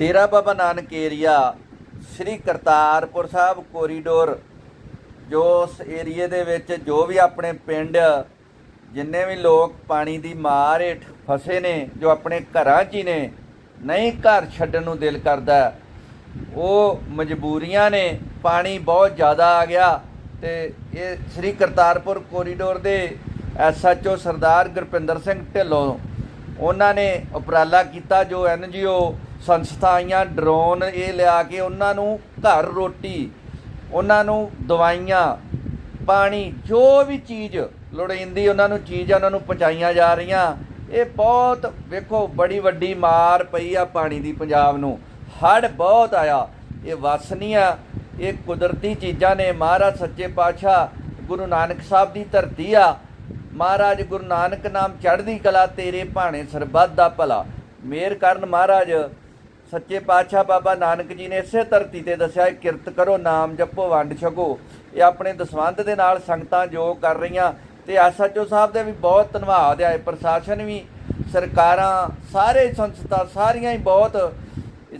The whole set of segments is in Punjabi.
ਡੇਰਾ ਬਾਬਾ ਨਾਨਕ ਏਰੀਆ ਸ੍ਰੀ ਕਰਤਾਰਪੁਰ ਸਾਹਿਬ ਕੋਰੀਡੋਰ ਜੋ ਉਸ ਏਰੀਏ ਦੇ ਵਿੱਚ ਜੋ ਵੀ ਆਪਣੇ ਪਿੰਡ, ਜਿੰਨੇ ਵੀ ਲੋਕ ਪਾਣੀ ਦੀ ਮਾਰ ਹੇਠ ਫਸੇ ਨੇ, ਜੋ ਆਪਣੇ ਘਰਾਂ 'ਚ ਹੀ ਨੇ, ਨਹੀਂ ਘਰ ਛੱਡਣ ਨੂੰ ਦਿਲ ਕਰਦਾ। ਉਹ ਮਜਬੂਰੀਆਂ ਨੇ, ਪਾਣੀ ਬਹੁਤ ਜ਼ਿਆਦਾ ਆ ਗਿਆ ਤੇ ਇਹ ਸ੍ਰੀ ਕਰਤਾਰਪੁਰ ਕੋਰੀਡੋਰ ਦੇ ਐਸਐਚਓ ਸਰਦਾਰ ਗੁਰਪਿੰਦਰ ਸਿੰਘ ਢਿੱਲੋਂ ਉਹਨਾਂ ਨੇ ਉਪਰਾਲਾ ਕੀਤਾ, ਜੋ ਐਨਜੀਓ ਸੰਸਥਾ ਆਈਆਂ, ਡਰੋਨ ਇਹ ਲਿਆ ਕੇ ਉਹਨਾਂ ਨੂੰ ਘਰ ਰੋਟੀ, ਉਹਨਾਂ ਨੂੰ ਦਵਾਈਆਂ, ਪਾਣੀ, ਜੋ ਵੀ ਚੀਜ਼ ਲੋੜੀਂਦੀ ਉਹਨਾਂ ਨੂੰ ਚੀਜ਼ ਉਹਨਾਂ ਨੂੰ ਪਹੁੰਚਾਈਆਂ ਜਾ ਰਹੀਆਂ। ਇਹ ਬਹੁਤ, ਵੇਖੋ, ਬੜੀ ਵੱਡੀ ਮਾਰ ਪਈ ਆ ਪਾਣੀ ਦੀ ਪੰਜਾਬ ਨੂੰ। ਹੜ੍ਹ ਬਹੁਤ ਆਇਆ, ਇਹ ਵਸ ਨਹੀਂ ਆ, ਇਹ ਕੁਦਰਤੀ ਚੀਜ਼ਾਂ ਨੇ। ਮਹਾਰਾਜ ਸੱਚੇ ਪਾਤਸ਼ਾਹ ਗੁਰੂ ਨਾਨਕ ਸਾਹਿਬ ਦੀ ਧਰਤੀ ਆ ਮਹਾਰਾਜ ਗੁਰੂ ਨਾਨਕ ਨਾਮ ਚੜ੍ਹਦੀ ਕਲਾ ਤੇਰੇ ਭਾਣੇ ਸਰਬੱਤ ਦਾ ਭਲਾ। ਮੇਰ ਕਰਨ ਮਹਾਰਾਜ, ਸੱਚੇ ਪਾਤਸ਼ਾਹ ਬਾਬਾ ਨਾਨਕ ਜੀ ਨੇ ਇਸੇ ਧਰਤੀ ਤੇ ਦੱਸਿਆ ਕਿਰਤ ਕਰੋ, ਨਾਮ ਜਪੋ, ਵੰਡ ਛਕੋ। ਇਹ ਆਪਣੇ ਦਸਵੰਧ ਦੇ ਨਾਲ ਸੰਗਤਾਂ ਜੋ ਕਰ ਰਹੀਆਂ ਤੇ ਐਸਐਚਓ ਸਾਹਿਬ ਦੇ ਵੀ ਬਹੁਤ ਧੰਨਵਾਦ ਹੈ ਪ੍ਰਸ਼ਾਸਨ ਵੀ, ਸਰਕਾਰਾਂ, ਸਾਰੇ ਸੰਸਥਾ ਸਾਰੀਆਂ ਹੀ ਬਹੁਤ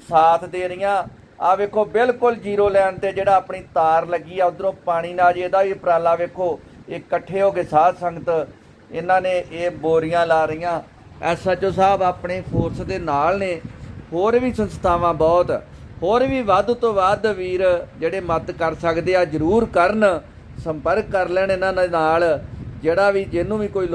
ਸਾਥ ਦੇ ਰਹੀਆਂ। ਆ ਵੇਖੋ, ਬਿਲਕੁਲ ਜ਼ੀਰੋ ਲਾਈਨ ਤੇ ਜਿਹੜਾ ਆਪਣੀ ਤਾਰ ਲੱਗੀ ਆ, ਉਧਰੋਂ ਪਾਣੀ ਨਾਲ ਜੀ ਇਹਦਾ ਵੀ ਉਪਰਾਲਾ ਵੇਖੋ ਇਕੱਠੇ ਹੋ ਕੇ ਸਾਧ ਸੰਗਤ ਇਹਨਾਂ ਨੇ ਇਹ ਬੋਰੀਆਂ ਲਾ ਰਹੀਆਂ। ਐਸਐਚਓ ਸਾਹਿਬ ਆਪਣੇ ਫੋਰਸ ਦੇ ਨਾਲ ਨੇ। ਹੋਰ ਵੀ ਸੰਸਥਾਵਾਂ ਬਹੁਤ। ਹੋਰ ਵੀ ਵੱਧ ਤੋਂ ਵੱਧ ਵੀਰ ਜਿਹੜੇ ਮਦਦ ਕਰ ਸਕਦੇ ਆ, ਜਰੂਰ ਕਰਨ। ਸੰਪਰਕ ਕਰ ਲੈਣ ਇਹਨਾਂ ਦੇ ਨਾਲ। ਜਿਹੜਾ ਵੀ, ਜਿਹਨੂੰ ਵੀ ਕੋਈ ਲੋ-